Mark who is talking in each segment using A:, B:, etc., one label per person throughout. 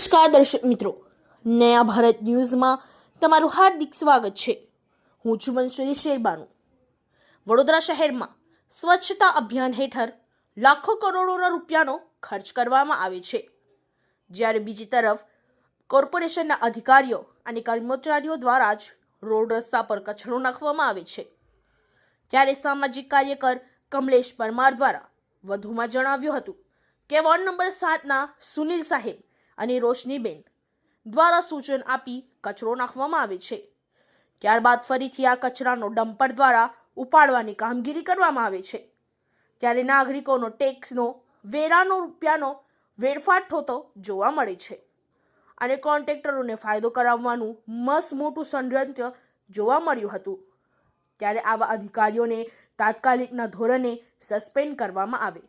A: નમસ્કાર દર્શક મિત્રો. નયા ભારત ન્યૂઝમાં તમારું હાર્દિક સ્વાગત છે. હું છું મંસૂરી શેરબાનુ. વડોદરા શહેરમાં સ્વચ્છતા અભિયાન હેઠળ લાખો કરોડોના રૂપિયાનો ખર્ચ કરવામાં આવે છે. જ્યારે બીજી તરફ કોર્પોરેશનના અધિકારીઓ અને કર્મચારીઓ દ્વારા જ રોડ રસ્તા પર કચરો નાખવામાં આવે છે. ત્યારે સામાજિક કાર્યકર કમલેશ પરમાર દ્વારા વધુમાં જણાવ્યું હતું કે વોર્ડ નંબર સાતના સુનિલ સાહેબ અને રોશનીબેન દ્વારા સૂચન આપી કચરો નાખવામાં આવે છે. ત્યારબાદ ફરીથી આ કચરાનો ડમ્પર દ્વારા ઉપાડવાની કામગીરી કરવામાં આવે છે. ત્યારે નાગરિકોનો ટેક્સનો, વેરાનો રૂપિયાનો વેડફાટ થતો જોવા મળે છે. અને કોન્ટ્રાક્ટરોને ફાયદો કરાવવાનું મસ મોટું ષડયંત્ર જોવા મળ્યું હતું. ત્યારે આવા અધિકારીઓને તાત્કાલિકના ધોરણે સસ્પેન્ડ કરવામાં આવે.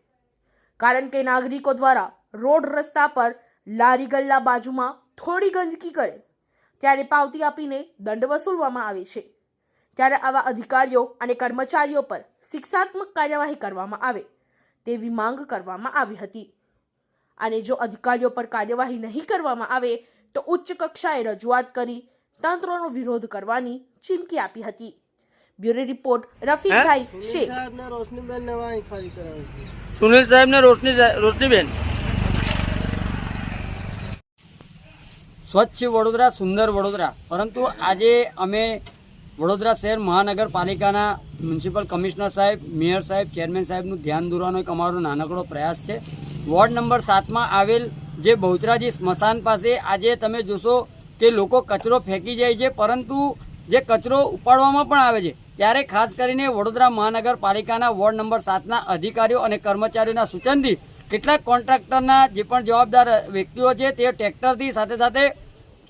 A: કારણ કે નાગરિકો દ્વારા રોડ રસ્તા પર લારી ગલ્લા બાજુમાં થોડી ગંદકી કરે ત્યારે પાવતી આપીને દંડ વસૂલવામાં આવે છે. ત્યારે આવા અધિકારીઓ અને કર્મચારીઓ પર શિક્ષાત્મક કાર્યવાહી કરવામાં આવે તેવી માંગ કરવામાં આવી હતી. અને જો અધિકારીઓ પર કાર્યવાહી નહીં કરવામાં આવે તો ઉચ્ચ કક્ષાએ રજૂઆત કરી તંત્રનો વિરોધ કરવાની ચીમકી આપી હતી. બ્યુરો રિપોર્ટ રફીકભાઈ શેખ.
B: સુનિલ સાહેબ ને રોશની રોશનીબેન? સ્વચ્છ વડોદરા, સુંદર વડોદરા. પરંતુ આજે અમે વડોદરા શહેર મહાનગરપાલિકાના મ્યુનિસિપલ કમિશનર સાહેબ, મેયર સાહેબ, ચેરમેન સાહેબનું ધ્યાન દોરવાનો એક અમારો નાનકડો પ્રયાસ છે. વોર્ડ નંબર સાતમાં આવેલ જે બહુચરાજી સ્મશાન પાસે આજે તમે જોશો કે લોકો કચરો ફેંકી જાય છે, પરંતુ જે કચરો ઉપાડવામાં પણ આવે છે, ત્યારે ખાસ કરીને વડોદરા મહાનગરપાલિકાના વોર્ડ નંબર સાતના અધિકારીઓ અને કર્મચારીઓના સૂચનથી કેટલાક કોન્ટ્રાક્ટરના જે પણ જવાબદાર વ્યક્તિઓ છે, તે ટ્રેક્ટરથી સાથે સાથે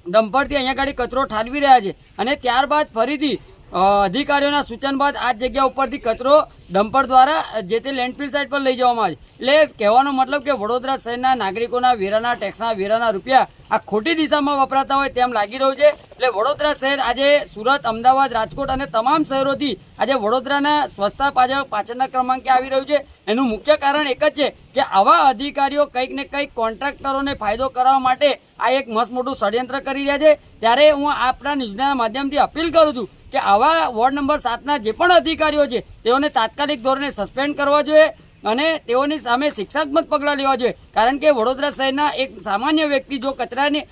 B: ડમ્પરથી અહીંયા ગાડી કચરો ઠાલવી રહ્યા છે અને ત્યારબાદ ફરીથી અધિકારીઓના સૂચન બાદ આ જગ્યા ઉપરથી કચરો ડમ્પર દ્વારા જે તે લેન્ડફિલ સાઇટ પર લઈ જવામાં આવે એટલે કહેવાનો મતલબ કે વડોદરા શહેરના નાગરિકોના વેરાના, ટેક્સના વેરાના રૂપિયા આ ખોટી દિશામાં વપરાતા હોય તેમ લાગી રહ્યું છે. એટલે વડોદરા શહેર આજે સુરત, અમદાવાદ, રાજકોટ અને તમામ શહેરોથી આજે વડોદરાના સ્વચ્છતા પાછળ પાછળના ક્રમાંકે આવી રહ્યું છે. એનું મુખ્ય કારણ એક જ છે કે આવા અધિકારીઓ કંઈક ને કંઈક કોન્ટ્રાક્ટરોને ફાયદો કરવા માટે આ એક મસ્ત મોટું ષડયંત્ર કરી રહ્યા છે. ત્યારે હું આપણા ન્યૂઝના માધ્યમથી અપીલ કરું છું કે આવા વોર્ડ નંબર સાતના જે પણ અધિકારીઓ છે, તેઓને તાત્કાલિક ધોરણે સસ્પેન્ડ કરવા જોઈએ. અને તેઓની સામે શિક્ષાત્મક પગલાં લેવા જોઈએ. કારણ કે વડોદરા શહેરના એક સામાન્ય વ્યક્તિ જો કચરાની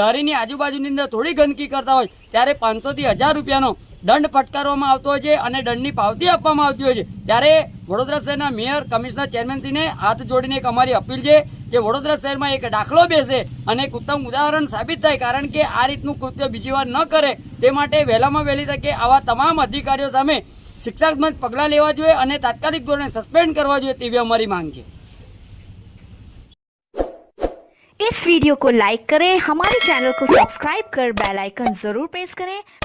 B: લારીની આજુબાજુની અંદર થોડી ગંદકી કરતા હોય, ત્યારે પાંચસોથી હજાર રૂપિયાનો દંડ ફટકારવામાં આવતો હોય છે અને દંડની પાવતી આપવામાં આવતી હોય છે. ત્યારે વડોદરા શહેરના મેયર, કમિશનર, ચેરમેનશ્રીને હાથ જોડીને એક અમારી અપીલ છે કે વડોદરા શહેરમાં એક દાખલો બેસે અને એક ઉત્તમ ઉદાહરણ સાબિત થાય. કારણ કે આ રીતનું કૃત્ય બીજી વાર ન કરે તે માટે વહેલામાં વહેલી તકે આવા તમામ અધિકારીઓ સામે શિક્ષાત્મક પગલાં લેવા જોઈએ અને તાત્કાલિક ધોરણે સસ્પેન્ડ કરવા જોઈએ તેવી અમારી માંગ છે
C: इस वीडियो को लाइक करें हमारे चैनल को सब्सक्राइब कर बेल आइकन जरूर प्रेस करें